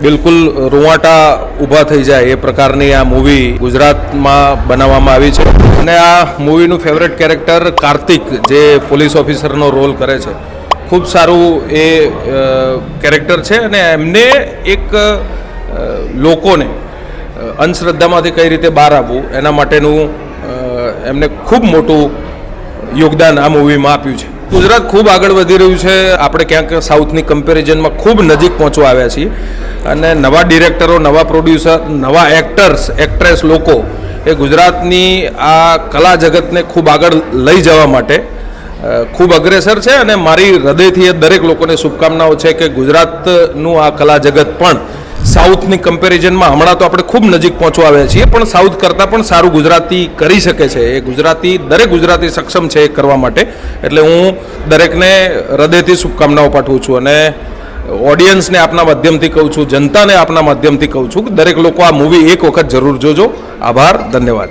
બિલકુલ રૂવાટા ઊભા થઈ જાય એ પ્રકારની આ મૂવી ગુજરાતમાં બનાવવામાં આવી છે. અને આ મૂવીનું ફેવરેટ કેરેક્ટર કાર્તિક, જે પોલીસ ઓફિસરનો રોલ કરે છે. ખૂબ સારું એ કેરેક્ટર છે અને એમને એક લોકોને અંધશ્રદ્ધામાંથી કઈ રીતે બહાર આવવું એના માટેનું એમને ખૂબ મોટું યોગદાન આ મૂવીમાં આપ્યું છે. ગુજરાત ખૂબ આગળ વધી રહ્યું છે. આપણે ક્યાંક સાઉથની કમ્પેરિઝનમાં ખૂબ નજીક પહોંચવા આવ્યા છીએ. અને નવા ડિરેક્ટરો, નવા પ્રોડ્યુસર, નવા એક્ટર્સ, એક્ટ્રેસ લોકો એ ગુજરાતની આ કલા જગતને ખૂબ આગળ લઈ જવા માટે ખૂબ અગ્રેસર છે. અને મારી હૃદયથી એ દરેક લોકોને શુભકામનાઓ છે કે ગુજરાતનું આ કલા જગત પણ સાઉથની કમ્પેરિઝનમાં હમણાં તો આપણે ખૂબ નજીક પહોંચવા આવ્યા છીએ, પણ સાઉથ કરતાં પણ સારું ગુજરાતી કરી શકે છે. એ ગુજરાતી, દરેક ગુજરાતી સક્ષમ છે એ કરવા માટે. એટલે હું દરેકને હૃદયથી શુભકામનાઓ પાઠવું છું અને ઓડિયન્સને આપના માધ્યમથી કહું છું, જનતાને આપના માધ્યમથી કહું છું કે દરેક લોકો આ મૂવી એક વખત જરૂર જોજો. આભાર, ધન્યવાદ.